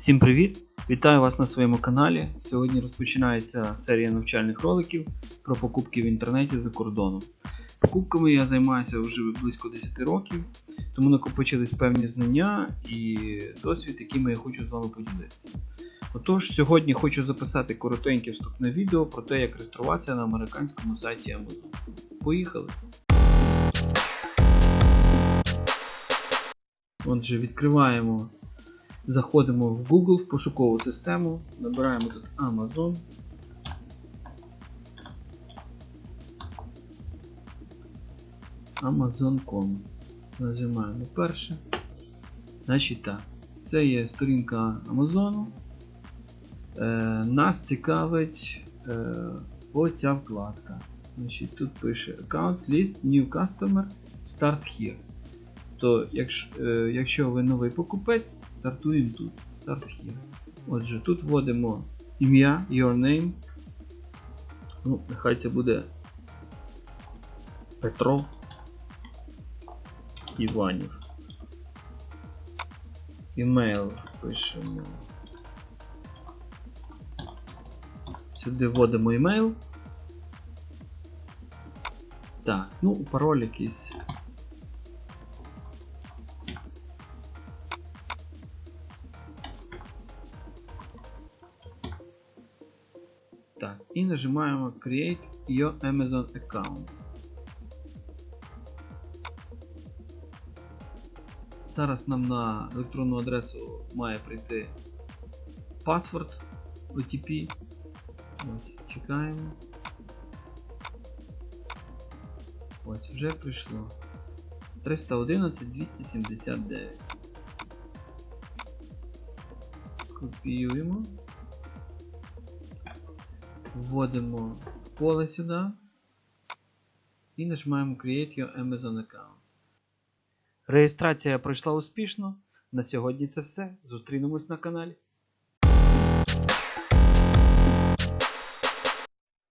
Всім привіт! Вітаю вас на своєму каналі. Сьогодні розпочинається серія навчальних роликів про покупки в інтернеті за кордоном. Покупками я займаюся вже близько 10 років, тому накопичились певні знання і досвід, якими я хочу з вами поділитися. Отож, сьогодні хочу записати коротеньке вступне відео про те, як реєструватися на американському сайті Amazon. Поїхали! Отже, відкриваємо Заходимо в Google в пошукову систему, набираємо тут Amazon. Amazon.com. Нажимаємо перше. Значить так, це є сторінка Amazon. Е, нас цікавить е, оця вкладка. Значить, Тут пише Account List New Customer Start Here то якщо, е, якщо ви новий покупець, стартуємо тут. Start here. Отже, тут вводимо ім'я, your name. Ну, нехай це буде Петро Іванів. Імейл пишемо. Сюди вводимо імейл. Так, ну, пароль якийсь. Так, і нажимаємо Create your Amazon account. Зараз нам на електронну адресу має прийти паспорт OTP. Ось, чекаємо. Ось, вже прийшло. 311 279. Копіюємо. Вводимо поле сюди і нажимаємо Create your Amazon account. Реєстрація пройшла успішно. На сьогодні це все. Зустрінемось на каналі.